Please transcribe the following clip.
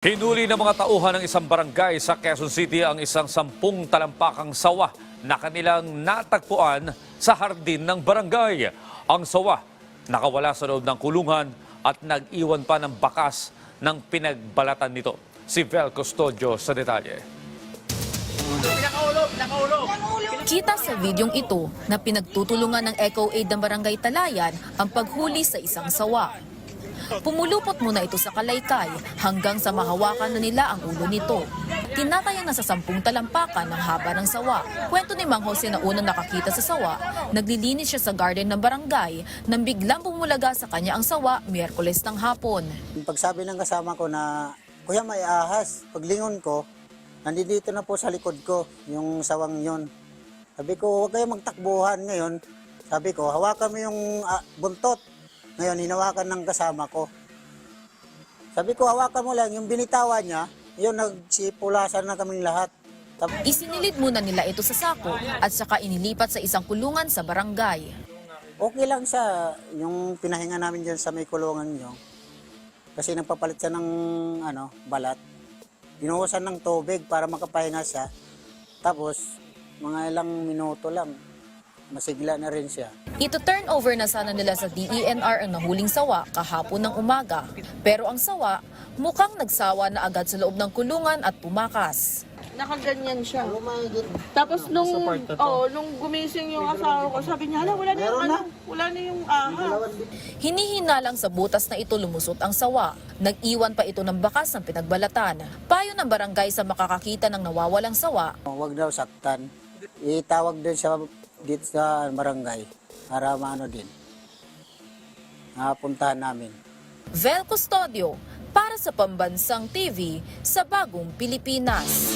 Hinuli ng mga tauhan ng isang barangay sa Quezon City ang isang sampung talampakang sawa na kanilang natagpuan sa hardin ng barangay. Ang sawa nakawala sa loob ng kulungan at nag-iwan pa ng bakas ng pinagbalatan nito. Si Vel Custodio sa detalye. Kita sa videong ito na pinagtutulungan ng Eco Aid ng Barangay Talayan ang paghuli sa isang sawa. Pumulupot muna ito sa kalaykay hanggang sa mahawakan na nila ang ulo nito. Tinatayang nasa sampung talampakan ng haba ng sawa. Kwento ni Mang Jose na unang nakakita sa sawa, naglilinis siya sa garden ng barangay nang biglang bumulaga sa kanya ang sawa Miyerkules ng hapon. Pagsabi ng kasama ko na, Kuya may ahas, paglingon ko, nandito na po sa likod ko, yung sawang yon. Sabi ko, huwag kayo magtakbuhan ngayon. Sabi ko, hawakan mo yung ah, buntot. Ngayon, hinawakan ng kasama ko. Sabi ko, hawakan mo lang, yung binitawan niya, yun, nagsipulasan na kaming lahat. Isinilid muna nila ito sa sako at saka inilipat sa isang kulungan sa barangay. okay lang siya, yung pinahinga namin dyan sa may kulungan nyo. Kasi nagpapalit siya ng ano, balat. Binuhusan ng tubig para makapahinga siya. Tapos, mga ilang minuto lang, masigla na rin siya. Ito turnover na sana nila sa DENR ang nahuling sawa kahapon ng umaga. Pero ang sawa mukhang nagsawa na agad sa loob ng kulungan at pumakas. nakaganyan siya. Tapos nung oh, nung gumising yung asawa ko, sabi niya, "Hala, wala na yung ano, wala na yung ahas." Hinihina lang sa butas na ito lumusot ang sawa. Nag-iwan pa ito ng bakas ng pinagbalatan. Payo ng barangay sa makakakita ng nawawalang sawa, Huwag daw saktan. Itawag din siya dito sa barangay para maano din. Napuntahan namin. Vel Custodio para sa Pambansang TV sa Bagong Pilipinas.